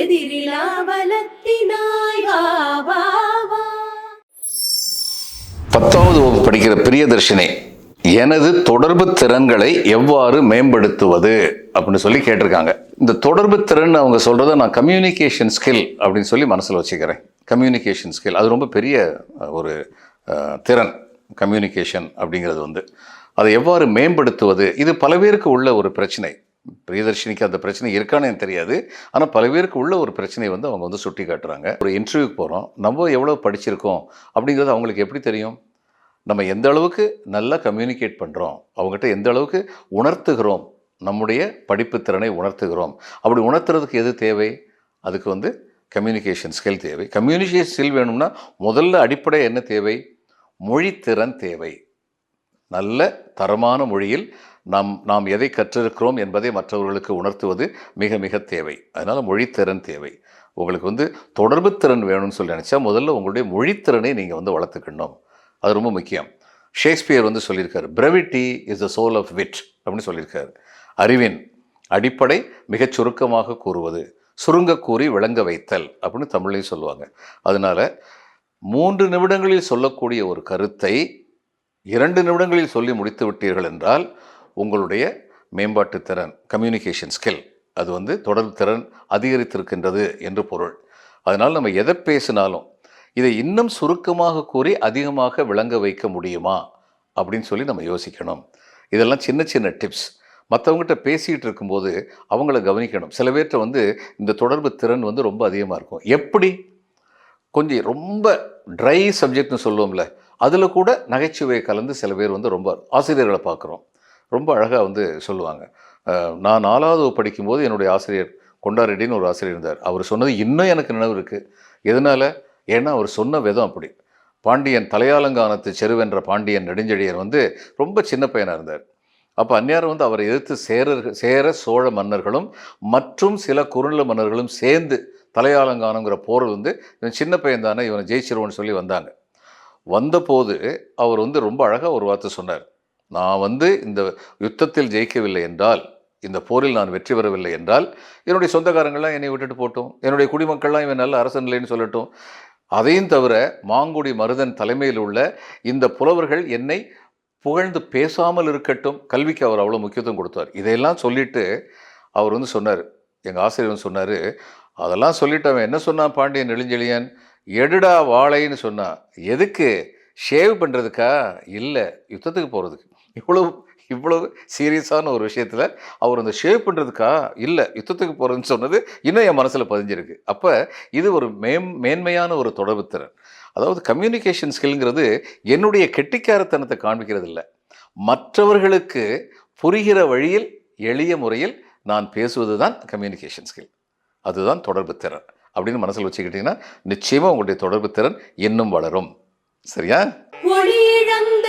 எதிரிலா பலத்தினாய் பத்தாவது வகுப்பு படிக்கிற பிரியதர்ஷினி எனது தொடர்பு திறன்களை எவ்வாறு மேம்படுத்துவது அப்படின்னு சொல்லி கேட்டிருக்காங்க. இந்த தொடர்பு திறன் அவங்க சொல்றத நான் கம்யூனிகேஷன் ஸ்கில் அப்படின்னு சொல்லி மனசில் வச்சுக்கிறேன். கம்யூனிகேஷன் ஸ்கில் அது ரொம்ப பெரிய ஒரு திறன். கம்யூனிகேஷன் அப்படிங்கிறது வந்து அதை எவ்வாறு மேம்படுத்துவது? இது பல பேருக்கு உள்ள ஒரு பிரச்சனை. பிரியதர்ஷினிக்கு அந்த பிரச்சனை இருக்கான்னு எனக்கு தெரியாது. ஆனால் பல பேருக்கு உள்ள ஒரு பிரச்சனையை வந்து அவங்க வந்து சுட்டி காட்டுறாங்க. ஒரு இன்டர்வியூக்கு போகிறோம் நம்ம எவ்வளோ படிச்சிருக்கோம்? அப்படிங்கிறது அவங்களுக்கு எப்படி தெரியும்? நம்ம எந்த அளவுக்கு நல்லா கம்யூனிகேட் பண்ணுறோம் அவங்ககிட்ட எந்த அளவுக்கு உணர்த்துகிறோம்? நம்முடைய படிப்பு திறனை உணர்த்துகிறோம். அப்படி உணர்த்துறதுக்கு எது தேவை? அதுக்கு வந்து கம்யூனிகேஷன் ஸ்கில் தேவை. கம்யூனிகேஷன் ஸ்கில் வேணும்னா முதல்ல அடிப்படை என்ன தேவை? மொழித்திறன் தேவை. நல்ல தரமான மொழியில் நாம் நாம் எதை கற்றிருக்கிறோம் என்பதை மற்றவர்களுக்கு உணர்த்துவது மிக மிக தேவை. அதனால் மொழித்திறன் தேவை. உங்களுக்கு வந்து தொடர்பு திறன் வேணும்னு சொல்லி நினச்சா முதல்ல உங்களுடைய மொழித்திறனை நீங்கள் வந்து வளர்த்துக்கணும். அது ரொம்ப முக்கியம். ஷேக்ஸ்பியர் வந்து சொல்லியிருக்காரு brevity is the soul of wit அப்படின்னு சொல்லியிருக்காரு. அறிவின் அடிப்படை மிகச் சுருக்கமாக கூறுவது சுருங்க கூறி விளங்க வைத்தல் அப்படின்னு தமிழ்லையும் சொல்லுவாங்க. அதனால மூன்று நிமிடங்களில் சொல்லக்கூடிய ஒரு கருத்தை இரண்டு நிமிடங்களில் சொல்லி முடித்து விட்டீர்கள் என்றால் உங்களுடைய மேம்பாட்டு திறன் கம்யூனிகேஷன் ஸ்கில் அது வந்து தொடர்பு திறன் அதிகரித்திருக்கின்றது என்று பொருள். அதனால் நம்ம எதை பேசினாலும் இதை இன்னும் சுருக்கமாக கூறி அதிகமாக விளங்க வைக்க முடியுமா? அப்படின்னு சொல்லி நம்ம யோசிக்கணும். இதெல்லாம் சின்ன சின்ன டிப்ஸ் மற்றவங்ககிட்ட பேசிகிட்டு இருக்கும்போது அவங்கள கவனிக்கணும். சில பேர்கிட்ட வந்து இந்த தொடர்பு திறன் வந்து ரொம்ப அதிகமாக இருக்கும். எப்படி? கொஞ்சம் ரொம்ப ட்ரை சப்ஜெக்ட்னு சொல்லுவோம்ல. அதில் கூட நகைச்சுவை கலந்து சில பேர் வந்து ரொம்ப ஆசிரியர்களை பார்க்குறோம். ரொம்ப அழகாக வந்து சொல்லுவாங்க. நான் நாலாவது படிக்கும்போது என்னுடைய ஆசிரியர் கொண்டாரெட்டின்னு ஒரு ஆசிரியர் இருந்தார். அவர் சொன்னது இன்னும் எனக்கு நினைவு இருக்குது எதனால்? ஏன்னா அவர் சொன்ன விதம் அப்படி. பாண்டியன் தலையாலங்கானத்து செருவென்ற பாண்டியன் நெடுஞ்செழியர் வந்து ரொம்ப சின்ன பையனாக இருந்தார். அப்போ அந்நியார் வந்து அவரை எதிர்த்து சேரர்கள் சேர சோழ மன்னர்களும் மற்றும் சில குறுநில மன்னர்களும் சேர்ந்து தலையாலங்கானங்கிற போரல் வந்து இவன் சின்ன பையன் தானே இவனை ஜெயிச்சிருவோன்னு சொல்லி வந்தாங்க. வந்தபோது அவர் வந்து ரொம்ப அழகாக ஒரு வார்த்தை சொன்னார். நான் வந்து இந்த யுத்தத்தில் ஜெயிக்கவில்லை என்றால் இந்த போரில் நான் வெற்றி பெறவில்லை என்றால் என்னுடைய சொந்தக்காரங்கள்லாம் என்னை விட்டுட்டு போட்டும் என்னுடைய குடிமக்கள்லாம் இவன் நல்ல அரசன் இல்லைன்னு சொல்லட்டும். அதையும் தவிர மாங்குடி மருதன் தலைமையில் உள்ள இந்த புலவர்கள் என்னை புகழ்ந்து பேசாமல் இருக்கட்டும். கல்விக்கு அவர் அவ்வளோ முக்கியத்துவம் கொடுத்தார். இதையெல்லாம் சொல்லிட்டு அவர் வந்து சொன்னார். எங்கள் ஆசிரியர் வந்து சொன்னார் அதெல்லாம் சொல்லிட்டு அவன் என்ன சொன்னான் பாண்டியன் நெடுஞ்செழியன்? எடுடா வாழைன்னு சொன்னால் எதுக்கு? ஷேவ் பண்ணுறதுக்கா இல்லை யுத்தத்துக்கு போகிறதுக்கு இவ்வளோ இவ்வளவு சீரியஸான ஒரு விஷயத்தில் அவர் அந்த ஷேவ் பண்ணுறதுக்கா இல்லை யுத்தத்துக்கு போகிறதுன்னு சொன்னது இன்னும் என் மனசில் பதிஞ்சிருக்கு. அப்போ இது ஒரு மேம் மேன்மையான ஒரு தொடர்பு திறன். அதாவது கம்யூனிகேஷன் ஸ்கில்ங்கிறது என்னுடைய கெட்டிக்காரத்தனத்தை காண்பிக்கிறது இல்லை. மற்றவர்களுக்கு புரிகிற வழியில் எளிய முறையில் நான் பேசுவது தான் கம்யூனிகேஷன் ஸ்கில் அதுதான் தொடர்பு திறன். அப்படின்னு மனசில் வச்சுக்கிட்டிங்கன்னா நிச்சயமாக உங்களுடைய தொடர்பு திறன் இன்னும் வளரும். சரியா? ஒளியிழந்த